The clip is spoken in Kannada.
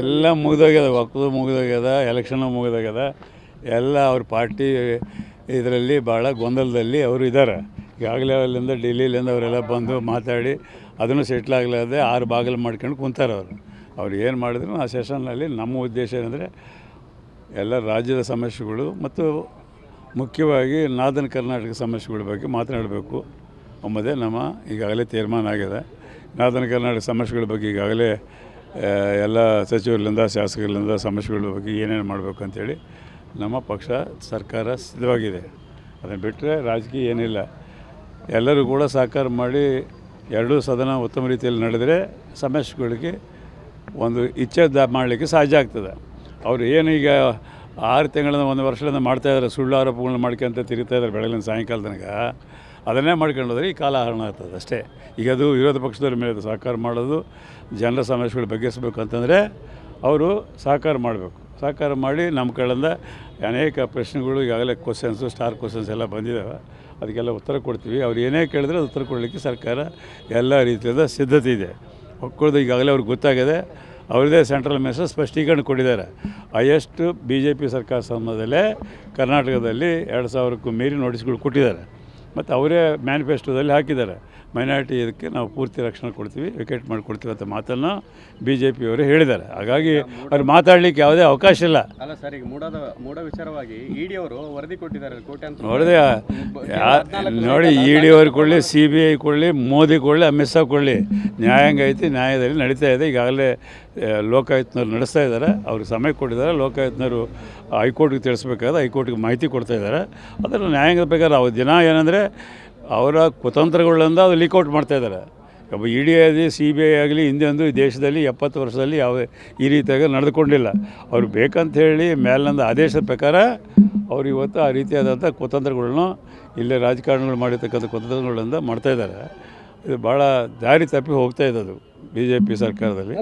ಎಲ್ಲ ಮುಗಿದೋಗ್ಯದ ಒಕ್ಕದು ಮುಗಿದೋಗ್ಯದ ಎಲೆಕ್ಷನ್ ಮುಗಿದೋಗ್ಯದ. ಎಲ್ಲ ಅವ್ರ ಪಾರ್ಟಿ ಇದರಲ್ಲಿ ಭಾಳ ಗೊಂದಲದಲ್ಲಿ ಅವರು ಇದ್ದಾರೆ ಈಗಾಗಲೇ ಅಲ್ಲಿಂದ ಡೆಲ್ಲಿಲಿಂದ ಅವರೆಲ್ಲ ಬಂದು ಮಾತಾಡಿ ಅದನ್ನು ಸೆಟ್ಲ್ ಆಗಲಾರ್ದೆ ಆರು ಬಾಗಿಲು ಮಾಡ್ಕೊಂಡು ಕುಂತಾರೆ ಅವರು. ಅವ್ರು ಏನು ಮಾಡಿದ್ರು, ಆ ಸೆಷನ್ನಲ್ಲಿ ನಮ್ಮ ಉದ್ದೇಶ ಏನಂದರೆ ಎಲ್ಲ ರಾಜ್ಯದ ಸಮಸ್ಯೆಗಳು ಮತ್ತು ಮುಖ್ಯವಾಗಿ ನಾದನ್ ಕರ್ನಾಟಕ ಸಮಸ್ಯೆಗಳ ಬಗ್ಗೆ ಮಾತನಾಡಬೇಕು. ಎಂಬುದೇ ನಮ್ಮ ಈಗಾಗಲೇ ತೀರ್ಮಾನ ಆಗಿದೆ. ನಾದನ್ ಕರ್ನಾಟಕ ಸಮಸ್ಯೆಗಳ ಬಗ್ಗೆ ಈಗಾಗಲೇ ಎಲ್ಲ ಸಚಿವರಿಂದ ಶಾಸಕರಿಂದ ಸಮಸ್ಯೆಗಳ ಬಗ್ಗೆ ಏನೇನು ಮಾಡಬೇಕು ಅಂತೇಳಿ ನಮ್ಮ ಪಕ್ಷ ಸರ್ಕಾರ ಸಿದ್ಧವಾಗಿದೆ. ಅದನ್ನು ಬಿಟ್ಟರೆ ರಾಜಕೀಯ ಏನಿಲ್ಲ. ಎಲ್ಲರೂ ಕೂಡ ಸಹಕಾರ ಮಾಡಿ ಎರಡೂ ಸದನ ಉತ್ತಮ ರೀತಿಯಲ್ಲಿ ನಡೆದರೆ ಸಮಸ್ಯೆಗಳಿಗೆ ಒಂದು ಇಚ್ಛೆ ಮಾಡಲಿಕ್ಕೆ ಸಾಧ್ಯ ಆಗ್ತದೆ. ಅವರು ಏನು ಈಗ ಆರು ತಿಂಗಳಿಂದ ಒಂದು ವರ್ಷದಿಂದ ಮಾಡ್ತಾಯಿದ್ದಾರೆ ಸುಳ್ಳು ಆರೋಪಗಳನ್ನ ಮಾಡ್ಕೊಂತ ತಿರುಗ್ತಾ ಇದ್ದಾರೆ ಬೆಳಗಿನ ಸಾಯಂಕಾಲ ತನಕ ಅದನ್ನೇ ಮಾಡ್ಕೊಂಡು ಹೋದ್ರೆ ಈ ಕಾಲ ಹರಣ ಆಗ್ತದೆ ಅಷ್ಟೇ. ಈಗ ಅದು ವಿರೋಧ ಪಕ್ಷದವ್ರ ಮೇಲೆ ಸಹಕಾರ ಮಾಡೋದು, ಜನರ ಸಮಸ್ಯೆಗಳು ಬಗೆಹರಿಸಬೇಕು ಅಂತಂದರೆ ಅವರು ಸಹಕಾರ ಮಾಡಬೇಕು. ಸಹಕಾರ ಮಾಡಿ ನಮ್ಮ ಕಡೆಯಿಂದ ಅನೇಕ ಪ್ರಶ್ನೆಗಳು ಈಗಾಗಲೇ ಕ್ವಶನ್ಸು ಸ್ಟಾರ್ ಕ್ವಶನ್ಸ್ ಎಲ್ಲ ಬಂದಿದ್ದಾವೆ. ಅದಕ್ಕೆಲ್ಲ ಉತ್ತರ ಕೊಡ್ತೀವಿ. ಅವ್ರು ಏನೇ ಕೇಳಿದ್ರೆ ಅದು ಉತ್ತರ ಕೊಡಲಿಕ್ಕೆ ಸರ್ಕಾರ ಎಲ್ಲ ರೀತಿಯಾದ ಸಿದ್ಧತೆ ಇದೆ. ಒಕ್ಕೂಟದ ಈಗಾಗಲೇ ಅವ್ರಿಗೆ ಗೊತ್ತಾಗಿದೆ. ಅವರದೇ ಸೆಂಟ್ರಲ್ ಮಿನಿಸ್ಟರ್ ಸ್ಪಷ್ಟೀಕರಣ ಕೊಟ್ಟಿದ್ದಾರೆ. ಹೈಯೆಸ್ಟ್ ಬಿ ಜೆ ಪಿ ಸರ್ಕಾರ ಸಮಯದಲ್ಲೇ ಕರ್ನಾಟಕದಲ್ಲಿ ಎರಡು ಸಾವಿರಕ್ಕೂ ಮೀರಿ ನೋಟಿಸ್ಗಳು ಕೊಟ್ಟಿದ್ದಾರೆ. ಮತ್ತು ಅವರೇ ಮ್ಯಾನಿಫೆಸ್ಟೋದಲ್ಲಿ ಹಾಕಿದ್ದಾರೆ. ಮೈನಾರಿಟಿ ಇದಕ್ಕೆ ನಾವು ಪೂರ್ತಿ ರಕ್ಷಣೆ ಕೊಡ್ತೀವಿ ವಿಕೆಟ್ ಮಾಡಿಕೊಡ್ತೀವಿ ಅಂತ ಮಾತನ್ನು ಬಿ ಜೆ ಪಿಯವರು ಹೇಳಿದ್ದಾರೆ. ಹಾಗಾಗಿ ಅವ್ರು ಮಾತಾಡಲಿಕ್ಕೆ ಯಾವುದೇ ಅವಕಾಶ ಇಲ್ಲ. ಅಲ್ಲ ಸರ್ ಈಗ ಮೂಡದ ಮೂಡ ವಿಚಾರವಾಗಿ ಇಡಿ ಅವರು ವರದಿ ಕೊಟ್ಟಿದ್ದಾರೆ ನೋಡಿದೆ ನೋಡಿ ಇ ಡಿ ಅವ್ರು ಕೊಡಲಿ ಸಿ ಬಿ ಐ ಕೊಡಲಿ ಮೋದಿ ಕೊಡಲಿ ಅಮಿತ್ ಶಾ ಕೊಡಲಿ. ನ್ಯಾಯಾಂಗ ಐತಿ ನ್ಯಾಯದಲ್ಲಿ ನಡೀತಾ ಇದೆ. ಈಗಾಗಲೇ ಲೋಕಾಯುಕ್ತನವ್ರು ನಡೆಸ್ತಾ ಇದ್ದಾರೆ. ಅವ್ರಿಗೆ ಸಮಯ ಕೊಟ್ಟಿದ್ದಾರೆ. ಲೋಕಾಯುಕ್ತನವರು ಹೈಕೋರ್ಟ್ಗೆ ತಿಳಿಸ್ಬೇಕಾದ್ರೆ ಹೈಕೋರ್ಟ್ಗೆ ಮಾಹಿತಿ ಕೊಡ್ತಾ ಇದ್ದಾರೆ. ಅದನ್ನು ನ್ಯಾಯಾಂಗದ ಪ್ರಕಾರ ಅವ್ರ ದಿನ ಏನಂದರೆ ಅವರ ಕುತಂತ್ರಗಳಿಂದ ಅದು ಲೀಕೌಟ್ ಮಾಡ್ತಾ ಇದ್ದಾರೆ. ಒಬ್ಬ ಇ ಡಿ ಆಗಲಿ ಸಿ ಬಿ ಐ ಆಗಲಿ, ಹಿಂದೆ ಒಂದು ಈ ದೇಶದಲ್ಲಿ ಎಪ್ಪತ್ತು ವರ್ಷದಲ್ಲಿ ಯಾವ ಈ ರೀತಿಯಾಗಿ ನಡೆದುಕೊಂಡಿಲ್ಲ. ಅವ್ರು ಬೇಕಂತ ಹೇಳಿ ಮೇಲಿನಿಂದ ಆದೇಶದ ಪ್ರಕಾರ ಅವ್ರು ಇವತ್ತು ಆ ರೀತಿಯಾದಂಥ ಕುತಂತ್ರಗಳನ್ನ ಇಲ್ಲೇ ರಾಜಕಾರಣಗಳು ಮಾಡಿರ್ತಕ್ಕಂಥ ಕುತಂತ್ರಗಳಿಂದ ಮಾಡ್ತಾಯಿದ್ದಾರೆ ಇದು ಭಾಳ ದಾರಿ ತಪ್ಪಿ ಹೋಗ್ತಾ ಇದ್ದದು ಬಿ ಜೆ ಪಿ ಸರ್ಕಾರದಲ್ಲಿ